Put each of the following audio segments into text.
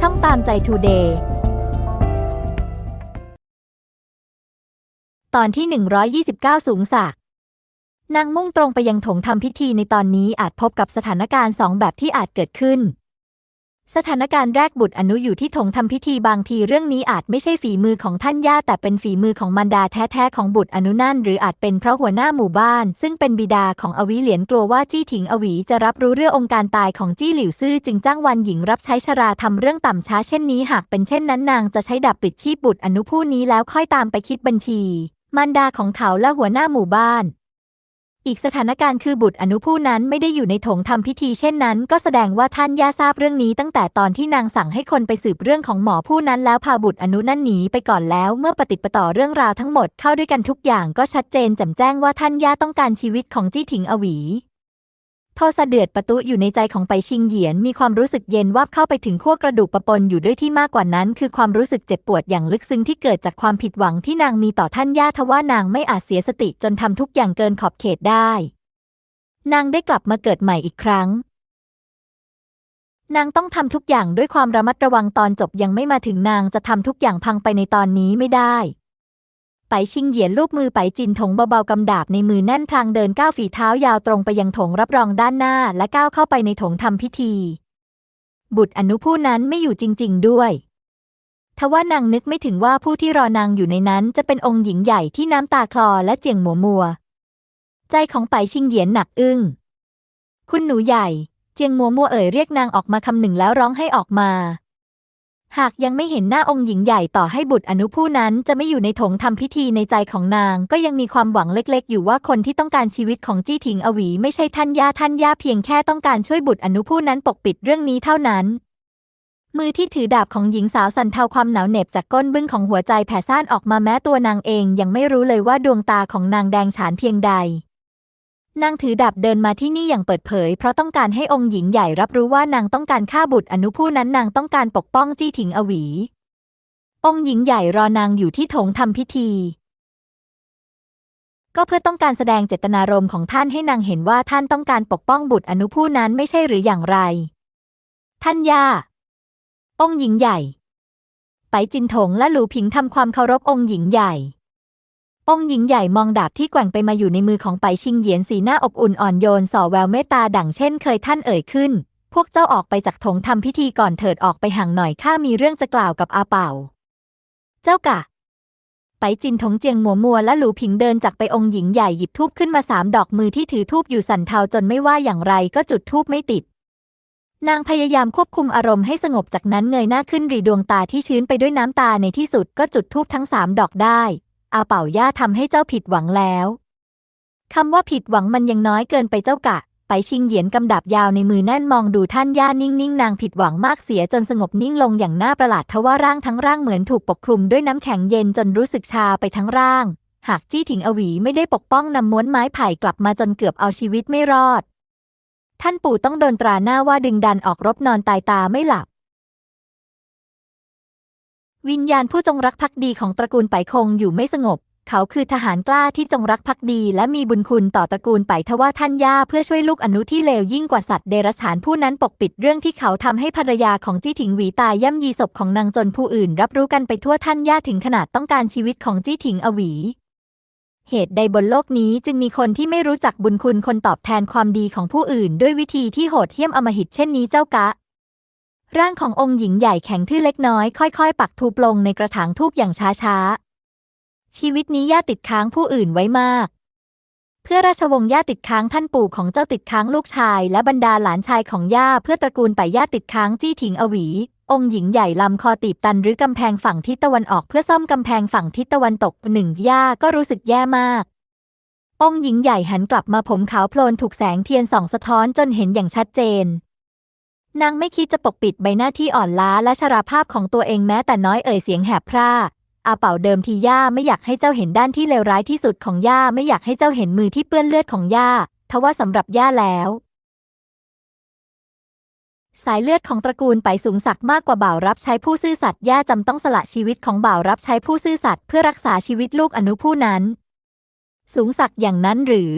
ช่องตามใจทูเดย์ตอนที่ 129 สูงศักดิ์นางมุ่งตรงไปยังถงทำพิธีในตอนนี้อาจพบกับสถานการณ์สองแบบที่อาจเกิดขึ้น สถานการณ์แรกบุตรอนุอยู่ที่ถงทำพิธีบางทีเรื่องนี้อาจไม่ใช่ฝีมือของท่านย่าแต่เป็นฝีมือของมารดาแท้ๆของบุตรอนุนั่น หรืออาจเป็นเพราะหัวหน้าหมู่บ้าน ซึ่งเป็นบิดาของอวิเหลียนกลัวว่าจี้ถิงอวีจะรับรู้เรื่ององค์การตายของจี้หลิวซื่อจึงจ้างวันหญิงรับใช้ชราทำเรื่องต่ำช้าเช่นนี้หากเป็นเช่นนั้นนางจะใช้ดับปิดชีพบุตรอนุผู้นี้แล้วค่อยตามไปคิดบัญชีมารดาของเขาและหัวหน้าหมู่บ้าน อีกสถานการณ์คือบุตรอนุผู้นั้นไม่ได้อยู่ในถงทำพิธีเช่นนั้น ก็แสดงว่าท่านย่าทราบเรื่องนี้ตั้งแต่ตอนที่นางสั่งให้คนไปสืบเรื่องของหมอผู้นั้นแล้วพาบุตรอนุนั่นหนีไปก่อนแล้วเมื่อปฏิประต่อเรื่องราวทั้งหมดเข้าด้วยกันทุกอย่างก็ชัดเจนแจ่มแจ้งว่าท่านย่าต้องการชีวิตของจี้ถิงอวี ทสะเดือดประตุอยู่ในใจของไปชิงเหยียน มีความรู้สึกเย็นว่าบเข้าไปถึงขั้วกระดูกปะปนอยู่ด้วยที่มากกว่านั้น คือความรู้สึกเจ็บปวดอย่างลึกซึ้งที่เกิดจากความผิดหวังที่นางมีต่อท่านย่าทว่านางไม่อาจเสียสติจนทำทุกอย่างเกินขอบเขตได้ นางได้กลับมาเกิดใหม่อีกครั้งนางต้องทำทุกอย่างด้วยความระมัดระวังตอนจบยังไม่มาถึงนางจะทำทุกอย่างพังไปในตอนนี้ไม่ได้ ไปชิงเหยียนลูบมือไปจินถงเบาๆกำดาบในมือแน่นพลางเดินก้าวฝีเท้ายาวตรงไปยังถงรับรองด้านหน้าและก้าวเข้าไปในถงทำพิธี บุตรอนุผู้นั้นไม่อยู่จริง ๆ ด้วยทว่านางนึกไม่ถึงว่าผู้ที่รอนางอยู่ในนั้นจะเป็นองค์หญิงใหญ่ที่น้ำตาคลอและเจียงหมัวมัว ใจของไปชิงเหยียนหนักอึ้ง คุณหนูใหญ่ เจียงมัวมัวเอ่ยเรียกนางออกมาคำหนึ่งแล้วร้องให้ออกมา หากยังไม่เห็นหน้าองค์หญิงใหญ่ต่อให้บุตรอนุผู้นั้นจะไม่อยู่ในถงทำพิธีในใจของนาง ก็ยังมีความหวังเล็กๆ อยู่ว่าคนที่ต้องการชีวิตของจี้ถิงอวี ไม่ใช่ท่านย่าท่านย่าเพียงแค่ต้องการช่วยบุตรอนุผู้นั้นปกปิดเรื่องนี้เท่านั้น มือที่ถือดาบของหญิงสาวสั่นเทาความหนาวเหน็บจากก้นบึ้งของหัวใจแผ่ซ่านออกมาแม้ตัวนางเองยังไม่รู้เลยว่าดวงตาของนางแดงฉานเพียงใด นางถือดาบเดินมาที่นี่อย่างเปิดเผย เพราะต้องการให้องค์หญิงใหญ่รับรู้ว่านางต้องการฆ่าบุตรอนุผู้นั้นนางต้องการปกป้องจี้ถิงอวี องค์หญิงใหญ่รอนางอยู่ที่โถงทำพิธี ก็เพื่อต้องการแสดงเจตนารมณ์ของท่านให้นางเห็นว่าท่านต้องการปกป้องบุตรอนุผู้นั้นไม่ใช่หรืออย่างไร ท่านย่าองค์หญิงใหญ่ ไปจินถงและหลูผิงทำความเคารพองค์หญิงใหญ่ องหญิงใหญ่มองดาบที่แกว่งไปมาอยู่ในมือของไปชิงเหยียนสีหน้าอบอุ่นอ่อนโยนส่อแววเมตตาดั่งเช่นเคยท่านเอ่ยขึ้น พวกเจ้าออกไปจากถงทำพิธีก่อนเถิดออกไปห่างหน่อยข้ามีเรื่องจะกล่าวกับอาเป่า เจ้ากะไปจินถงเจียงหมัวมัวและหลูผิงเดินจากไปองค์หญิงใหญ่หยิบทูบขึ้นมาสามดอกมือที่ถือทูบอยู่สั่นเทาจนไม่ว่าอย่างไรก็จุดทูบไม่ติด นางพยายามควบคุมอารมณ์ให้สงบจากนั้นเงยหน้าขึ้นรีดวงตาที่ชื้นไปด้วยน้ำตาในที่สุดก็จุดทูบทั้งสามดอกได้ อาเป่าย่าทำให้เจ้าผิดหวังแล้วคำว่าผิดหวังมันยังน้อยเกินไปเจ้ากะ ไปชิงเหยียนกำดับยาวในมือแน่นมองดูท่านย่านิ่งๆ นางผิดหวังมากเสียจนสงบนิ่งลงอย่างน่าประหลาดทว่าร่างทั้งร่างเหมือนถูกปกคลุมด้วยน้ำแข็งเย็นจนรู้สึกชาไปทั้งร่าง หากจี้ถิงอวีไม่ได้ปกป้องนำม้วนไม้ไผ่กลับมาจนเกือบเอาชีวิตไม่รอด ท่านปู่ต้องโดนตราหน้าว่าดึงดันออกรบนอนตายตาไม่หลับ วิญญาณผู้จงรักภักดีของตระกูลไปคงอยู่ไม่สงบ เขาคือทหารกล้าที่จงรักภักดีและมีบุญคุณต่อตระกูลไปทว่าท่านย่าเพื่อช่วยลูกอนุที่เลวยิ่งกว่าสัตว์เดรัจฉานผู้นั้นปกปิดเรื่องที่เขาทำให้ภรรยาของจี้ถิงหวีตายย่ำยีศพของนางจนผู้อื่น รับรู้กันไปทั่วท่านย่าถึงขนาดต้องการชีวิตของจี้ถิงอวี เหตุใดบนโลกนี้จึงมีคนที่ไม่รู้จักบุญคุณคนตอบแทนความดีของผู้อื่น ด้วยวิธีที่โหดเหี้ยมอำมหิตเช่นนี้เจ้ากะ ร่างขององค์หญิงใหญ่แข็งทื่อเล็กน้อยค่อยๆ ปักทูปลงในกระถางทูบอย่างช้าๆ ชีวิตนี้ย่าติดค้างผู้อื่นไว้มาก เพื่อราชวงศ์ย่าติดค้างท่านปู่ของเจ้าติดค้างลูกชาย และบรรดาหลานชายของย่าเพื่อตระกูลไปย่าติดค้างจี้ถิงอวี องค์หญิงใหญ่ลำคอตีบตันหรือกำแพงฝั่งทิศตะวันออกเพื่อซ่อมกำแพงฝั่งทิศตะวันตกหนึ่งย่าก็รู้สึกแย่มากองค์หญิงใหญ่หันกลับมาผมขาวโพลนถูกแสงเทียนส่องสะท้อนจนเห็นอย่างชัดเจน นางไม่คิดจะปกปิดใบหน้าที่อ่อนล้าและชราภาพของตัวเองแม้แต่น้อยเอ่ยเสียงแหบพร่าอาเป่าเดิมทีย่าไม่อยากให้เจ้าเห็นด้านที่เลวร้ายที่สุดของย่าไม่อยากให้เจ้าเห็นมือที่เปื้อนเลือดของย่าทว่าสำหรับย่าแล้ว สายเลือดของตระกูลไปสูงศักมากกว่าบ่าวรับใช้ผู้ซื่อสัตย์ย่าจำต้องสละชีวิตของบ่าวรับใช้ผู้ซื่อสัตย์เพื่อรักษาชีวิตลูกอนุผู้นั้น สูงศักอย่างนั้นหรือ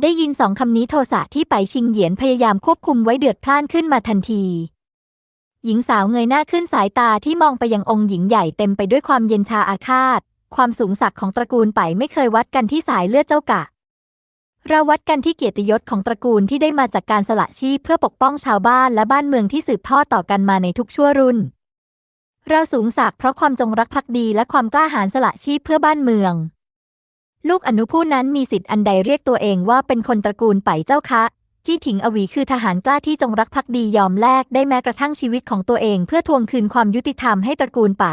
ได้ยินสองคำนี้โทสะที่ไปชิงเหยียนพยายามควบคุมไว้เดือดพล่านขึ้นมาทันที หญิงสาวเงยหน้าขึ้นสายตาที่มองไปยังองค์หญิงใหญ่เต็มไปด้วยความเย็นชาอาฆาต ความสูงศักดิ์ของตระกูลไปไม่เคยวัดกันที่สายเลือดเจ้ากะ เราวัดกันที่เกียรติยศของตระกูลที่ได้มาจากการสละชีพเพื่อปกป้องชาวบ้านและบ้านเมืองที่สืบทอดต่อกันมาในทุกชั่วรุ่น เราสูงศักดิ์เพราะความจงรักภักดีและความกล้าหาญสละชีพเพื่อบ้านเมือง ลูกอนุผู้นั้นมีสิทธิ์อันใดเรียกตัวเองว่าเป็นคนตระกูลไปเจ้าคะจี้ถิงอวีคือทหารกล้าที่จงรักภักดียอมแลกได้แม้กระทั่งชีวิตของตัวเองเพื่อทวงคืนความยุติธรรมให้ตระกูลไป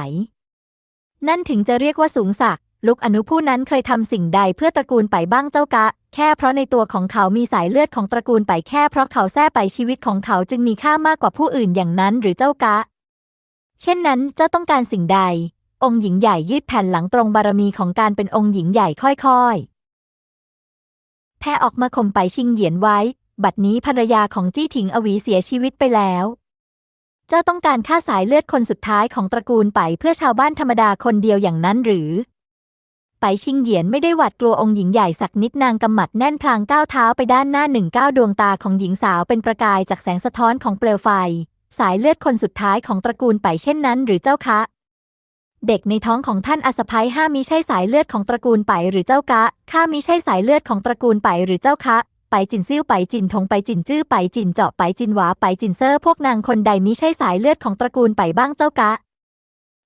นั่นถึงจะเรียกว่าสูงศักดิ์ลูกอนุผู้นั้นเคยทำสิ่งใดเพื่อตระกูลไปบ้างเจ้ากะ แค่เพราะในตัวของเขามีสายเลือดของตระกูลไปแค่เพราะเขาแท้ไปชีวิตของเขาจึงมีค่ามากกว่าผู้อื่นอย่างนั้นหรือเจ้ากะ เช่นนั้นเจ้าต้องการสิ่งใด องค์หญิงใหญ่ยืดแผ่นหลังตรงบารมีของการเป็นองค์หญิงใหญ่ค่อยๆ แพ้ออกมาข่มไปชิงเหยียนไว้ บัดนี้ภรรยาของจี้ถิงอวีเสียชีวิตไปแล้ว เจ้าต้องการฆ่าสายเลือดคนสุดท้ายของตระกูลไปเพื่อชาวบ้านธรรมดาคนเดียวอย่างนั้นหรือ ไปชิงเหยียนไม่ได้หวาดกลัวองค์หญิงใหญ่สักนิดนางกำหมัดแน่นพลางก้าวเท้าไปด้านหน้าหนึ่งก้าวดวงตาของหญิงสาวเป็นประกายจากแสงสะท้อนของเปลวไฟ สายเลือดคนสุดท้ายของตระกูลไปเช่นนั้นหรือเจ้าคะ เด็กในท้องของท่านอสภัยห้ามิใช่สายเลือดของตระกูลไปหรือเจ้ากะข้ามิใช่สายเลือดของตระกูลไปหรือเจ้าคะไปจินซิ่วไปจินทงไปจินจื้อไปจินเจาะไปจินหวาไปจินเซอร์พวกนางคนใดมิใช่สายเลือดของตระกูลไปบ้างเจ้ากะ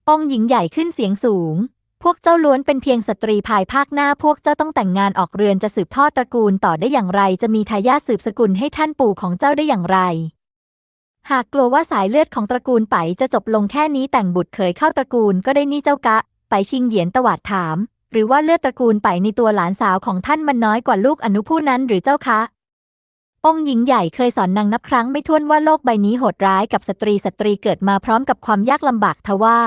องหญิงใหญ่ขึ้นเสียงสูง พวกเจ้าล้วนเป็นเพียงสตรีภายภาคหน้าพวกเจ้าต้องแต่งงานออกเรือนจะสืบทอดตระกูลต่อได้อย่างไร จะมีทายาทสืบสกุลให้ท่านปู่ของเจ้าได้อย่างไร หากกลัวว่าสายเลือดของตระกูลไปจะจบลงแค่นี้แต่งบุตรเขยเข้าตระกูลก็ได้นี่เจ้ากะ ไปชิงเหยียนตวาดถาม หรือว่าเลือดตระกูลไปในตัวหลานสาวของท่านมันน้อยกว่าลูกอนุผู้นั้นหรือเจ้าคะ องค์หญิงใหญ่เคยสอนนางนับครั้งไม่ถ้วนว่าโลกใบนี้โหดร้ายกับสตรีสตรีเกิดมาพร้อมกับความยากลำบากทว่า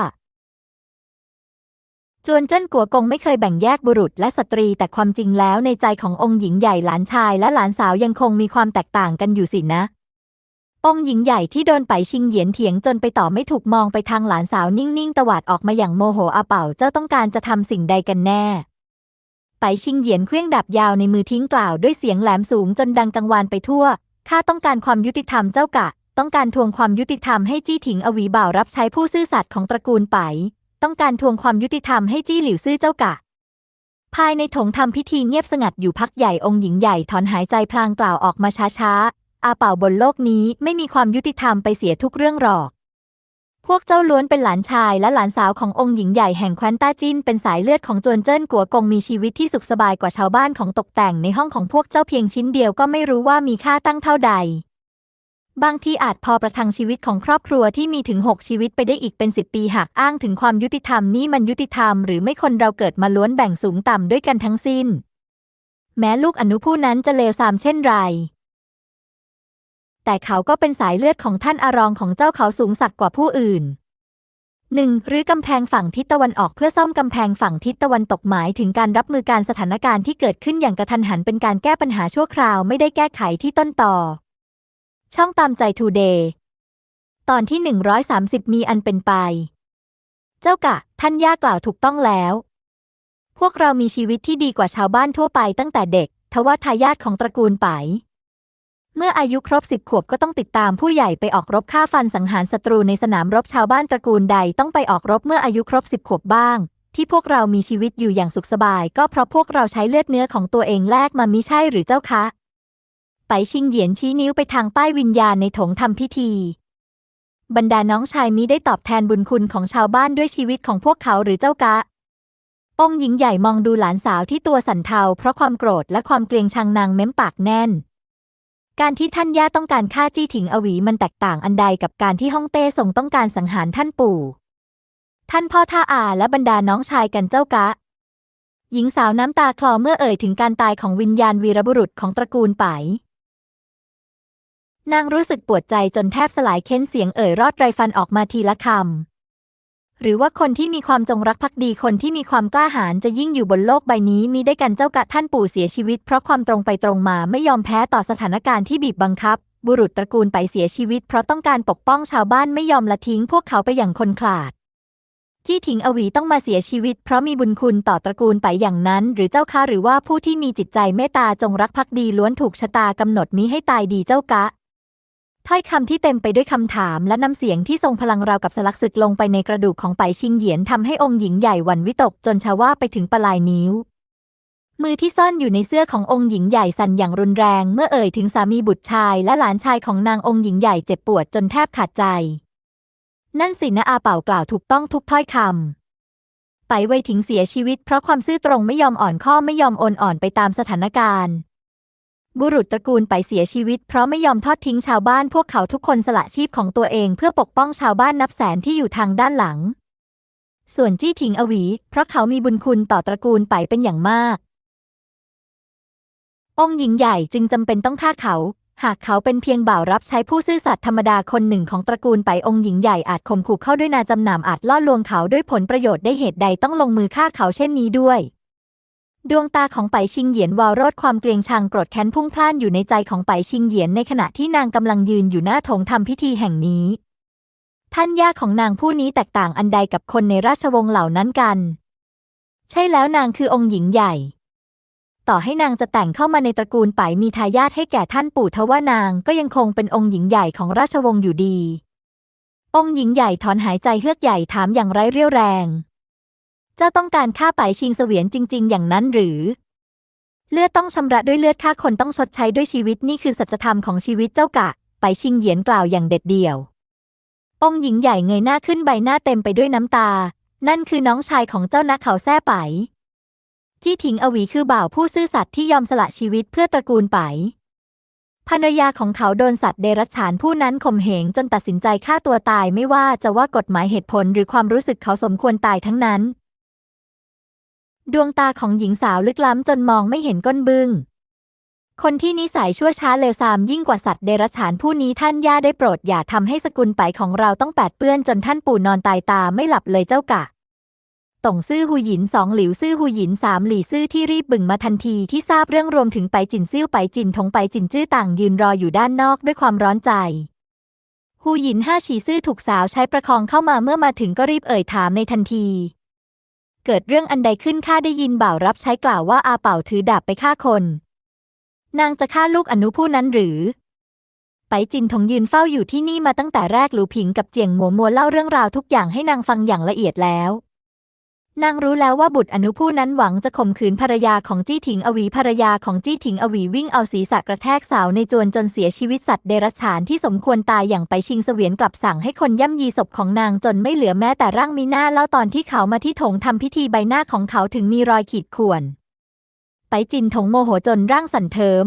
จวนเจิ้นกัวกงไม่เคยแบ่งแยกบุรุษและสตรีแต่ความจริงแล้วในใจขององค์หญิงใหญ่หลานชายและหลานสาวยังคงมีความแตกต่างกันอยู่สินะ องหญิงใหญ่ที่โดนไปชิงเหยียนเถียงจนไปต่อไม่ถูกมองไปทางหลานสาวนิ่งๆ ตวาดออกมาอย่างโมโหอาเป่าเจ้าต้องการจะทำสิ่งใดกันแน่ ไปชิงเหยียนเคลื่องดาบยาวในมือทิ้งกล่าวด้วยเสียงแหลมสูงจนดังกังวานไปทั่วข้าต้องการความยุติธรรมเจ้ากะ ต้องการทวงความยุติธรรมให้จี้ถิงอวีบ่าวรับใช้ผู้ซื่อสัตย์ของตระกูลไปต้องการทวงความยุติธรรมให้จี้หลิวซื่อเจ้ากะ ภายในถงทำพิธีเงียบสงัดอยู่พักใหญ่องค์หญิงใหญ่ถอนหายใจพลางกล่าวออกมาช้าๆ อาเป่าบนโลกนี้ไม่มีความยุติธรรมไปเสียทุกเรื่องหรอก พวกเจ้าล้วนเป็นหลานชายและหลานสาวขององค์หญิงใหญ่แห่งแคว้นต้าจินเป็นสายเลือดของจวนเจิ้นกัวกงมีชีวิตที่สุขสบายกว่าชาวบ้านของตกแต่งในห้องของพวกเจ้าเพียงชิ้นเดียวก็ไม่รู้ว่ามีค่าตั้งเท่าใด บางทีอาจพอประทังชีวิตของครอบครัวที่มีถึงหกชีวิตไปได้อีกเป็นสิบปีหากอ้างถึงความยุติธรรมนี่มันยุติธรรมหรือไม่คนเราเกิดมาล้วนแบ่งสูงต่ำด้วยกันทั้งสิ้น แม้ลูกอนุผู้นั้นจะเลวทรามเช่นไร แต่เขาก็เป็นสายเลือดของท่านอารองของเจ้าเขาสูงสักกว่าผู้อื่นหนึ่งรื้อกำแพงฝั่งทิศตะวันออกเพื่อซ่อมกำแพงฝั่งทิศตะวันตกหมายถึงการรับมือการสถานการณ์ที่เกิดขึ้นอย่างกระทันหันเป็นการแก้ปัญหาชั่วคราวไม่ได้แก้ไขที่ต้นต่อ ช่องตามใจทูเดย์ตอนที่ 130 มีอันเป็นไป เจ้ากะ ท่านย่ากล่าวถูกต้องแล้ว พวกเรามีชีวิตที่ดีกว่าชาวบ้านทั่วไปตั้งแต่เด็กทว่าทายาทของตระกูลไป เมื่ออายุครบสิบขวบก็ต้องติดตามผู้ใหญ่ไปออกรบฆ่าฟันสังหารศัตรูในสนามรบชาวบ้านตระกูลใดต้องไปออกรบเมื่ออายุครบสิบขวบบ้าง ที่พวกเรามีชีวิตอยู่อย่างสุขสบาย ก็เพราะพวกเราใช้เลือดเนื้อของตัวเองแลกมามิใช่หรือเจ้าคะ ไปชิงเหยียนชี้นิ้วไปทางป้ายวิญญาณในถงทำพิธี บรรดาน้องชายมิได้ตอบแทนบุญคุณของชาวบ้านด้วยชีวิตของพวกเขาหรือเจ้ากะองหญิงใหญ่มองดูหลานสาวที่ตัวสั่นเทาเพราะความโกรธและความเกรงชังนางเม้มปากแน่น การที่ท่านย่าต้องการฆ่าจี้ถิงอวีมันแตกต่างอันใดกับการที่ฮ่องเต้ทรงต้องการสังหารท่านปู่ ท่านพ่อท่าอาและบรรดาน้องชายกันเจ้ากะ หญิงสาวน้ำตาคลอเมื่อเอ่ยถึงการตายของวิญญาณวีรบุรุษของตระกูลไปนางรู้สึกปวดใจจนแทบสลายเค้นเสียงเอ่ยรอดไรฟันออกมาทีละคำ หรือว่าคนที่มีความจงรักภักดีคนที่มีความกล้าหาญจะยิ่งอยู่บนโลกใบนี้มีได้กันเจ้ากะท่านปู่เสียชีวิต เพราะความตรงไปตรงมาไม่ยอมแพ้ต่อสถานการณ์ที่บีบบังคับ บุรุษตระกูลไปเสียชีวิต เพราะต้องการปกป้องชาวบ้านไม่ยอมละทิ้งพวกเขาไปอย่างคนขลาดจี้ถิงอวีต้องมาเสียชีวิต เพราะมีบุญคุณต่อตระกูลไปอย่างนั้น หรือเจ้าค่ะหรือว่าผู้ที่มีจิตใจเมตตาจงรักภักดีล้วนถูกชะตากำหนดมิให้ตายดีเจ้ากะ ถ้อยคำที่เต็มไปด้วยคำถามและน้ำเสียงที่ทรงพลังราวกับสลักศึกลงไปในกระดูกของไปชิงเหยียนทำให้องค์หญิงใหญ่หวั่นวิตกจนชาว่าไปถึงปลายนิ้ว มือที่ซ่อนอยู่ในเสื้อขององค์หญิงใหญ่สั่นอย่างรุนแรงเมื่อเอ่ยถึงสามีบุตรชายและหลานชายของนางองค์หญิงใหญ่เจ็บปวดจนแทบขาดใจ นั่นสินะอาเป่ากล่าวถูกต้องทุกถ้อยคำไปไวถิงเสียชีวิตเพราะความซื่อตรงไม่ยอมอ่อนข้อไม่ยอมโอนอ่อนไปตามสถานการณ์ บุรุษตระกูลไปเสียชีวิตเพราะไม่ยอมทอดทิ้งชาวบ้านพวกเขาทุกคนสละชีพของตัวเองเพื่อปกป้องชาวบ้านนับแสนที่อยู่ทางด้านหลัง ส่วนจี้ถิงอวี เพราะเขามีบุญคุณต่อตระกูลไปเป็นอย่างมาก องค์หญิงใหญ่จึงจำเป็นต้องฆ่าเขา หากเขาเป็นเพียงบ่าวรับใช้ผู้ซื่อสัตย์ธรรมดาคนหนึ่งของตระกูลไปองค์หญิงใหญ่อาจข่มขู่เข้าด้วยนาจำหน่ำอาจล่อลวงเขาด้วยผลประโยชน์ได้เหตุใดต้องลงมือฆ่าเขาเช่นนี้ด้วย ดวงตาของไปชิงเหยียนวาวโรดความเกลียงชังโกรธแค้นพุ่งพล่านอยู่ในใจของไปชิงเหยียนในขณะที่นางกำลังยืนอยู่หน้าโถงทำพิธีแห่งนี้ ท่านย่าของนางผู้นี้แตกต่างอันใดกับคนในราชวงศ์เหล่านั้นกัน ใช่แล้วนางคือองค์หญิงใหญ่ ต่อให้นางจะแต่งเข้ามาในตระกูลไปมีทายาทให้แก่ท่านปู่ทว่านางก็ยังคงเป็นองค์หญิงใหญ่ของราชวงศ์อยู่ดี องค์หญิงใหญ่ถอนหายใจเฮือกใหญ่ถามอย่างไร้เรี่ยวแรง เจ้าต้องการฆ่าไปชิงเสวียนจริง ๆ อย่างนั้นหรือ เลือดต้องชำระด้วยเลือดฆ่าคนต้องชดใช้ด้วยชีวิตนี่คือสัจธรรมของชีวิตเจ้ากะ ไปชิงเหยียนกล่าวอย่างเด็ดเดี่ยว องค์หญิงใหญ่เงยหน้าขึ้นใบหน้าเต็มไปด้วยน้ำตา นั่นคือน้องชายของเจ้านักเขาแท้ไป จี้ถิงอวีคือบ่าวผู้ซื่อสัตย์ที่ยอมสละชีวิตเพื่อตระกูลไปภรรยาของเขาโดนสัตว์เดรัจฉานผู้นั้นข่มเหงจนตัดสินใจฆ่าตัวตายไม่ว่าจะว่ากฎหมายเหตุผลหรือความรู้สึกเขาสมควรตายทั้งนั้น ดวงตาของหญิงสาวลึกล้ำจนมองไม่เห็นก้นบึง้ง คนที่นิสัยชั่วช้าเลวทรามยิ่งกว่าสัตว์เดรัจฉานผู้นี้ท่านย่าได้โปรดอย่าทำให้สกุลไปของเราต้องแปดเปื้อนจนท่านปู่นอนตายตาไม่หลับเลยเจ้ากะต่งซื่อหูหยินสองหลิวซื่อหูหยินสามหลี่ซื่อที่รีบบึ่งมาทันทีที่ทราบเรื่องรวมถึงไปจินซิ่วไปจินทงไปจินจื้อต่างยืนรออยู่ด้านนอกด้วยความร้อนใจหูหยินห้าฉีซื่อถูกสาวใช้ประคองเข้ามาเมื่อมาถึงก็รีบเอ่ยถามในทันที เกิดเรื่องอันใดขึ้นข้าได้ยินบ่าวรับใช้กล่าวว่าอาเป่าถือดาบไปฆ่าคน นางจะฆ่าลูกอนุผู้นั้นหรือ ไปจินทงยืนเฝ้าอยู่ที่นี่มาตั้งแต่แรกหลูผิงกับเจียงหมัวมัวเล่าเรื่องราวทุกอย่างให้นางฟังอย่างละเอียดแล้ว นางรู้แล้วว่าบุตรอนุผู้นั้นหวังจะข่มขืนภรรยาของจี้ถิงอวีภรรยาของจี้ถิงอวีวิ่งเอาศีรษะกระแทกเสาในจวนจนเสียชีวิตสัตว์เดรัจฉานที่สมควรตายอย่างไปชิงเสวียนกลับสั่งให้คนย่ำยีศพของนางจนไม่เหลือแม้แต่ร่างมีหน้าเล่าตอนที่เขามาที่ถงทำพิธีใบหน้าของเขาถึงมีรอยขีดข่วน ไปจินถงโมโหจนร่างสั่นเทิม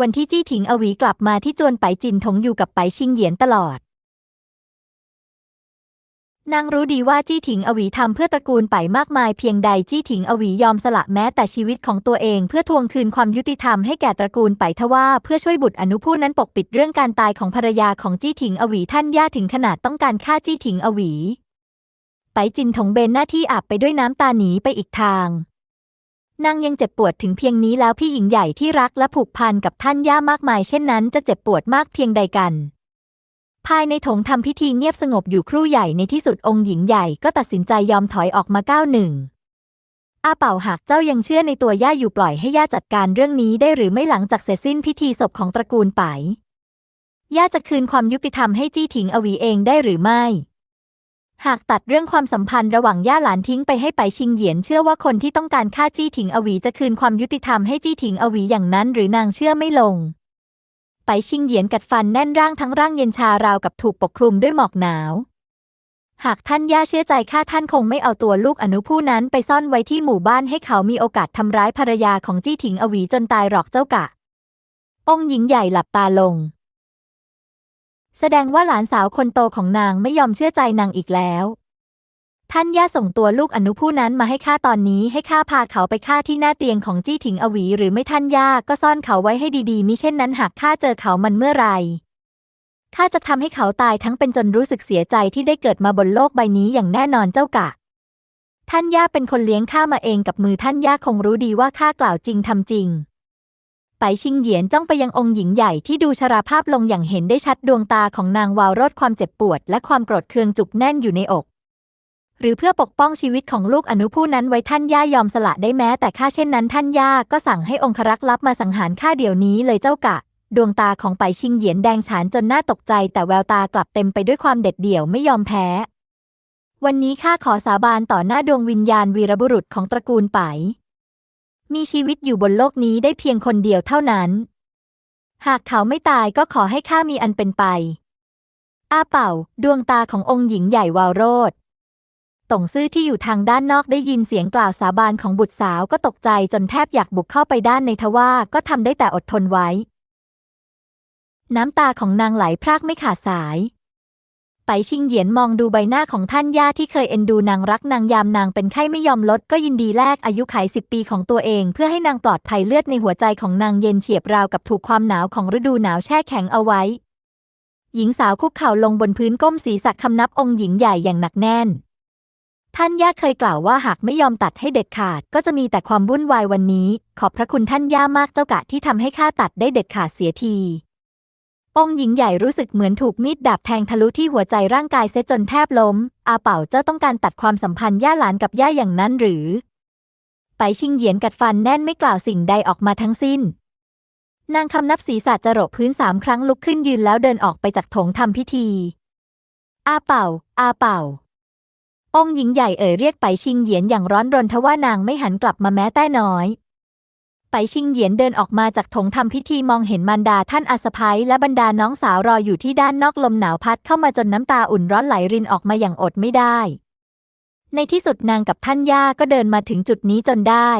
วันที่จี้ถิงอวีกลับมาที่จวนไปจินถงอยู่กับไปชิงเหยียนตลอด นางรู้ดีว่าจี้ถิงอวีทำเพื่อตระกูลไปมากมายเพียงใดจี้ถิงอวียอมสละแม้แต่ชีวิตของตัวเอง เพื่อทวงคืนความยุติธรรมให้แก่ตระกูลไปทว่าเพื่อช่วยบุตรอนุผู้นั้นปกปิดเรื่องการตายของภรรยาของจี้ถิงอวีท่านย่าถึงขนาดต้องการฆ่าจี้ถิงอวีไปจินถงเบนหน้าที่อาบไปด้วยน้ำตาหนีไปอีกทางนางยังเจ็บปวดถึงเพียงนี้แล้วพี่หญิงใหญ่ที่รักและผูกพันกับท่านย่ามากมายเช่นนั้นจะเจ็บปวดมากเพียงใดกัน ภายในถงทำพิธีเงียบสงบอยู่ครู่ใหญ่ในที่สุดองค์หญิงใหญ่ก็ตัดสินใจยอมถอยออกมาก้าวหนึ่งอาเป่าหากเจ้ายังเชื่อในตัวย่าอยู่ปล่อยให้ย่าจัดการเรื่องนี้ได้หรือไม่หลังจากเสร็จสิ้นพิธีศพของตระกูลไปย่าจะคืนความยุติธรรมให้จี้ถิงอวีเองได้หรือไม่ หากตัดเรื่องความสัมพันธ์ระหว่างย่าหลานทิ้งไปให้ไปชิงเหยียนเชื่อว่าคนที่ต้องการฆ่าจี้ถิงอวีจะคืนความยุติธรรมให้จี้ถิงอวีอย่างนั้นหรือนางเชื่อไม่ลง ไปชิงเหยียนกัดฟันแน่นร่างทั้งร่างเย็นชาราวกับถูกปกคลุมด้วยหมอกหนาว หากท่านย่าเชื่อใจข้าท่านคงไม่เอาตัวลูกอนุผู้นั้นไปซ่อนไว้ที่หมู่บ้านให้เขามีโอกาสทำร้ายภรรยาของจี้ถิงอวีจนตายหรอกเจ้ากะ องหญิงใหญ่หลับตาลง แสดงว่าหลานสาวคนโตของนางไม่ยอมเชื่อใจนางอีกแล้ว ท่านย่าส่งตัวลูกอนุผู้นั้นมาให้ข้าตอนนี้ให้ข้าพาเขาไปฆ่าที่หน้าเตียงของจี้ถิงอวี หรือไม่ท่านย่าก็ซ่อนเขาไว้ให้ดีๆมิเช่นนั้นหากข้าเจอเขามันเมื่อไหรข้าจะทำให้เขาตายทั้งเป็นจนรู้สึกเสียใจที่ได้เกิดมาบนโลกใบนี้อย่างแน่นอนเจ้ากะ ท่านย่าเป็นคนเลี้ยงข้ามาเองกับมือท่านย่าคงรู้ดีว่าข้ากล่าวจริงทำจริงไปชิงเหยียนจ้องไปยังองค์หญิงใหญ่ที่ดูชราภาพลงอย่างเห็นได้ชัดดวงตาของนางวาวรดความเจ็บปวด และความโกรธเคืองจุกแน่นอยู่ในอก หรือเพื่อปกป้องชีวิตของลูกอนุผู้นั้นไว้ท่านย่ายอมสละได้แม้ แต่ข้าเช่นนั้นท่านย่าก็สั่งให้องครักษ์ลับมาสังหารข้าเดี๋ยวนี้เลยเจ้ากะ ดวงตาของไปชิงเหยียนแดงฉานจนหน่าตกใจ แต่แววตากลับเต็มไปด้วยความเด็ดเดี่ยวไม่ยอมแพ้ วันนี้ข้าขอสาบานต่อหน้าดวงวิญญาณวีรบุรุษของตระกูลไปมีชีวิตอยู่บนโลกนี้ได้เพียงคนเดียวเท่านั้น หากเขาไม่ตายก็ขอให้ข้ามีอันเป็นไป อาเป่า ดวงตาขององค์หญิงใหญ่วาวโรด ตงซื่อที่อยู่ทางด้านนอกได้ยินเสียงกล่าวสาบานของบุตรสาวก็ตกใจจนแทบอยากบุกเข้าไปด้านในทว่าก็ทำได้แต่อดทนไว้ น้ำตาของนางไหลพรากไม่ขาดสาย ไปชิงเหยียนมองดูใบหน้าของท่านย่าที่เคยเอ็นดูนางรักนางยามนางเป็นไข้ไม่ยอมลดก็ยินดีแลกอายุไขสิบปีของตัวเองเพื่อให้นางปลอดภัยเลือดในหัวใจของนางเย็นเฉียบราวกับถูกความหนาวของฤดูหนาวแช่แข็งเอาไว้ หญิงสาวคุกเข่าลงบนพื้นก้มศีรษะคำนับองค์หญิงใหญ่อย่างหนักแน่น ท่านย่าเคยกล่าวว่าหากไม่ยอมตัดให้เด็ดขาด ก็จะมีแต่ความวุ่นวายวันนี้ ขอบพระคุณท่านย่ามากเจ้ากะที่ทำให้ข้าตัดได้เด็ดขาดเสียที องหญิงใหญ่รู้สึกเหมือนถูกมีดดาบแทงทะลุที่หัวใจร่างกายเสียจนแทบล้ม อาเป่าเจ้าต้องการตัดความสัมพันธ์ย่าหลานกับย่าอย่างนั้นหรือ ไปชิงเหยียนกัดฟันแน่นไม่กล่าวสิ่งใดออกมาทั้งสิ้น นางคำนับศีรษะจรดพื้นสามครั้งลุกขึ้นยืนแล้วเดินออกไปจากโถงทำพิธี อาเป่า อาเป่า องหญิงใหญ่เอ่ยเรียกไปชิงเหยียนอย่างร้อนรนทว่านางไม่หันกลับมาแม้แต่น้อยไปชิงเหยียนเดินออกมาจากถงทำพิธีมองเห็นมารดาท่านอาสะพ้ยและบรรดาน้องสาวรออยู่ที่ด้านนอกลมหนาวพัดเข้ามาจนน้ำตาอุ่นร้อนไหลรินออกมาอย่างอดไม่ได้ ในที่สุดนางกับท่านย่าก็เดินมาถึงจุดนี้จนได้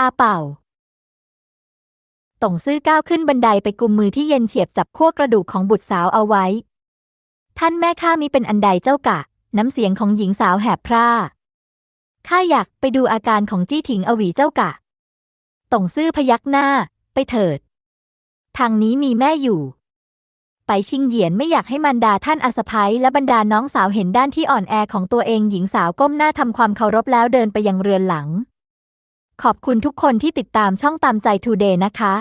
อาเป่าต่งซื่อก้าวขึ้นบันไดไปกุมมือที่เย็นเฉียบจับขั้วกระดูกของบุตรสาวเอาไว้ ท่านแม่ข้ามิเป็นอันใดเจ้ากะ น้ำเสียงของหญิงสาวแหบพร่า ข้าอยากไปดูอาการของจี้ถิงอวีเจ้ากะต่งซื่อพยักหน้า ไปเถิด ทางนี้มีแม่อยู่ ไปชิงเหยียนไม่อยากให้มันดาท่านอาสะพ้ยและบรรดาน้องสาวเห็นด้านที่อ่อนแอของตัวเองหญิงสาวก้มหน้าทำความเคารพแล้วเดินไปยังเรือนหลัง ขอบคุณทุกคนที่ติดตามช่องตามใจทูเดย์นะคะ